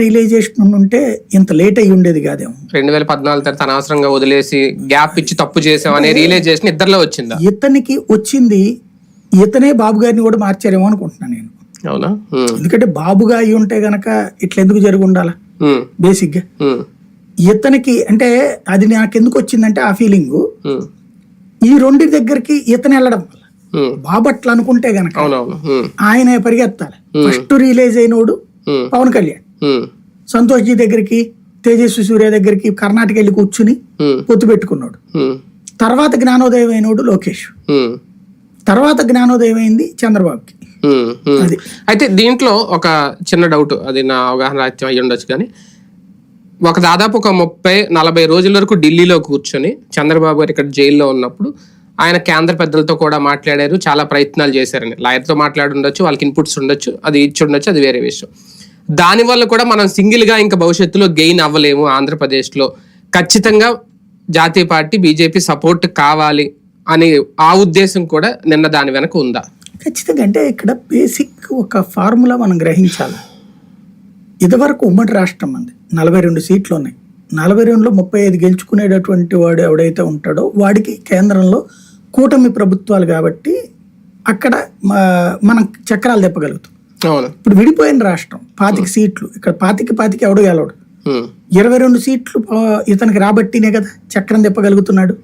Realisation ఉంటే ఇంత late అయ్యి ఉండేది కాదేమో. రెండు వేల పద్నాలుగు తర్వాత అనవసరంగా వదిలేసి గ్యాప్ ఇచ్చి తప్పు చేసాం అనే రియలైజేషన్ ఇద్దరిలో వచ్చిందా? ఇతనికి వచ్చింది ఇతనే బాబు గారిని కూడా మార్చారేమో అనుకుంటున్నాను నేను. అవునా? ఎందుకంటే బాబుగా అయి ఉంటే గనక ఇట్లా ఎందుకు జరిగి ఉండాలా? బేసిక్గా ఉమ్, ఇతనికి అంటే అది నాకు ఎందుకు వచ్చిందంటే ఆ ఫీలింగ్ ఈ రెండు దగ్గరికి ఇతను వెళ్ళడం వల్ల. బాబు అట్లా అనుకుంటే గనక ఆయన పరిగెత్తాలి. ఫస్ట్ రిలీజ్ అయినోడు పవన్ కళ్యాణ్. సంతోష్ జీ దగ్గరికి తేజస్వి సూర్య దగ్గరికి కర్ణాటక వెళ్ళి కూర్చుని పొత్తు పెట్టుకున్నాడు. తర్వాత జ్ఞానోదయం అయినోడు లోకేష్ తర్వాత జ్ఞానోదయం అయింది చంద్రబాబుకి. అయితే దీంట్లో ఒక చిన్న డౌట్ అది నా అవగాహన రాహిత్యం అయ్యి ఉండొచ్చు కానీ ఒక దాదాపు ఒక ముప్పై నలభై రోజుల వరకు ఢిల్లీలో కూర్చొని చంద్రబాబు గారు ఇక్కడ జైల్లో ఉన్నప్పుడు ఆయన కేంద్ర పెద్దలతో కూడా మాట్లాడారు చాలా ప్రయత్నాలు చేశారని. లాయర్తో మాట్లాడి ఉండొచ్చు వాళ్ళకి ఇన్పుట్స్ ఉండొచ్చు అది ఇచ్చి ఉండొచ్చు అది వేరే విషయం. దానివల్ల కూడా మనం సింగిల్గా ఇంకా భవిష్యత్తులో గెయిన్ అవ్వలేము ఆంధ్రప్రదేశ్లో. ఖచ్చితంగా జాతీయ పార్టీ బీజేపీ సపోర్ట్ కావాలి అనే ఆ ఉద్దేశం కూడా నిన్న దాని వెనక ఉందా? ఖచ్చితంగా అంటే ఇక్కడ బేసిక్ ఒక ఫార్ములా మనం గ్రహించాలి. ఇదివరకు ఉమ్మడి రాష్ట్రం అంది. నలభై రెండు సీట్లు ఉన్నాయి. నలభై రెండులో ముప్పై ఐదు గెలుచుకునేటటువంటి వాడు ఎవడైతే ఉంటాడో వాడికి కేంద్రంలో కూటమి ప్రభుత్వాలు కాబట్టి అక్కడ మనం చక్రాలు తిప్పగలుగుతాం. ఇప్పుడు విడిపోయిన రాష్ట్రం పాతిక సీట్లు. ఇక్కడ పాతికి పాతికి ఎవడు గెలవడు? ఇరవై రెండు సీట్లు ఇతనికి రాబట్టినే కదా చక్రం తిప్పగలుగుతున్నాడు.